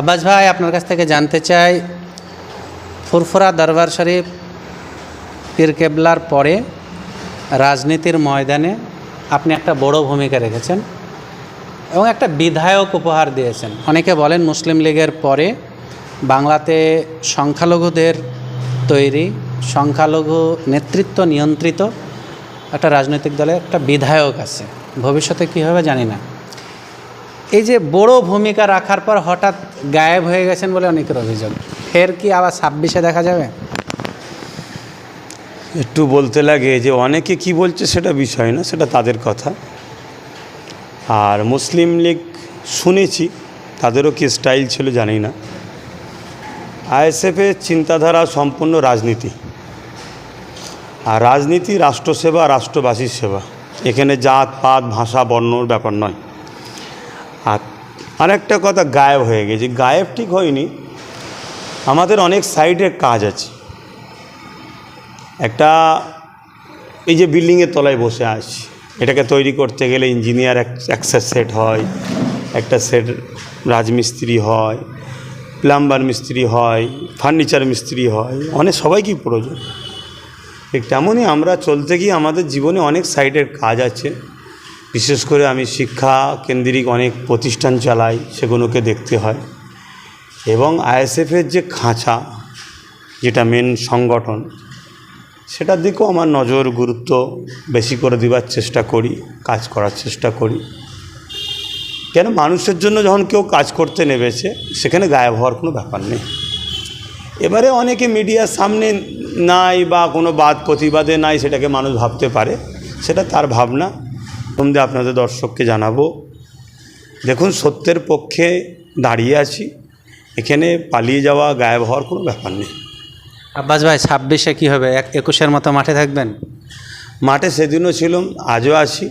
আব্বাস ভাই, আপনার কাছ থেকে জানতে চাই, ফুরফুরা দরবার শরীফ পীর কেবলার পরে রাজনীতির ময়দানে আপনি একটা বড় ভূমিকা রেখেছেন এবং একটা বিধায়ক উপহার দিয়েছেন। অনেকে বলেন মুসলিম লীগের পরে বাংলাতে সংখ্যালঘুদের তৈরি, সংখ্যালঘু নেতৃত্ব নিয়ন্ত্রিত একটা রাজনৈতিক দলে একটা বিধায়ক আছে। ভবিষ্যতে কী হবে জানি না। এই যে বড় ভূমিকা রাখার পর হঠাৎ গায়েব হয়ে গেছেন বলে অনেকের অভিযোগ। ফের কি আবার ছাব্বিশে দেখা যাবে? একটু বলতে লাগে যে অনেকে কি বলছে সেটা বিষয় না, সেটা তাদের কথা। আর মুসলিম লীগ শুনেছি, তাদেরও কি স্টাইল ছিল জানি না। আইএসএফের চিন্তাধারা সম্পূর্ণ রাজনীতি। আর রাজনীতি রাষ্ট্রসেবা, রাষ্ট্রবাসীর সেবা। এখানে জাত, পাত, ভাষা বর্ণর ব্যাপার নয়। আর আরেকটা কথা, গায়েব হয়ে গেছে। গায়েব ঠিক হয়নি। আমাদের অনেক সাইডের কাজ আছে। একটা এই যে বিল্ডিংয়ের তলায় বসে আছি। এটাকে তৈরি করতে গেলে ইঞ্জিনিয়ার একটা সেট হয়, একটা সেট রাজমিস্ত্রি হয় প্লাম্বার মিস্ত্রি হয় ফার্নিচার মিস্ত্রি হয়। অনেক সবাইকেই প্রয়োজন। ঠিক তেমনই আমরা চলতে গিয়ে আমাদের জীবনে অনেক সাইডের কাজ আছে। বিশেষ করে আমি শিক্ষা কেন্দ্রিক অনেক প্রতিষ্ঠান চালাই, সেগুলোকে দেখতে হয়। এবং আইএসএফের যে খাঁচা, যেটা মেন সংগঠন, সেটার দিকেও আমার নজর গুরুত্ব বেশি করে দেওয়ার চেষ্টা করি, কাজ করার চেষ্টা করি। কেন মানুষের জন্য যখন কেউ কাজ করতে নেমেছে, সেখানে গায়েব হওয়ার কোনো ব্যাপার নেই। এবারে অনেকে মিডিয়ার সামনে নাই বা কোনো বাদ প্রতিবাদে নাই, সেটাকে মানুষ ভাবতে পারে, সেটা তার ভাবনা। তোমরা আপনাদের দর্শককে জানাব। দেখুন সত্যের পক্ষে দাঁড়িয়ে আছি। এখানে পালিয়ে যাওয়া গায়েব হওয়ার কোনো ব্যাপার নেই। আব্বাস ভাই ছাব্বিশে কী হবে? এক একুশের মতো মাঠে থাকবেন? মাঠে সেদিনও ছিলাম আজও আছি।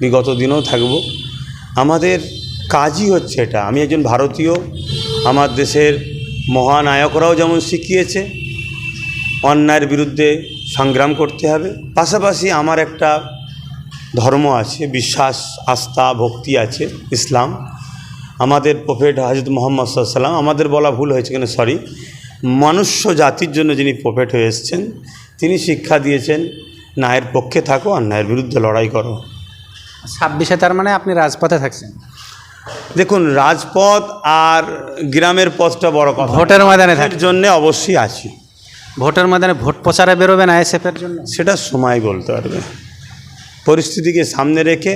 বিগত দিনেও থাকব। আমাদের কাজই হচ্ছে এটা। আমি একজন ভারতীয় আমার দেশের মহানায়করাও যেমন শিখিয়েছে অন্যায়ের বিরুদ্ধে সংগ্রাম করতে হবে। পাশাপাশি আমার একটা ধর্ম আছে বিশ্বাস আস্থা ভক্তি আছে ইসলাম। আমাদের প্রফেট হাজরত মোহাম্মদ সাল্লাম আমাদের বলা ভুল হয়েছে কেন সরি মনুষ্য জাতির জন্য যিনি প্রফেট হয়ে এসছেন তিনি শিক্ষা দিয়েছেন ন্যায়ের পক্ষে থাকো আর ন্যায়ের বিরুদ্ধে লড়াই করো। ছাব্বিশে তার মানে আপনি রাজপথে থাকছেন? দেখুন রাজপথ আর গ্রামের পথটা বড় কথা। ভোটের ময়দানে থাকছেন। জন্যে অবশ্যই আছি ভোটের ময়দানে ভোট প্রচারে বেরোবেন আইএসএফের জন্য? সেটা সময় বলতে পারবে। পরিস্থিতিকে সামনে রেখে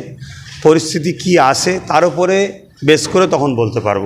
পরিস্থিতি কি আসে তার উপরে বেশ করে তখন বলতে পারব।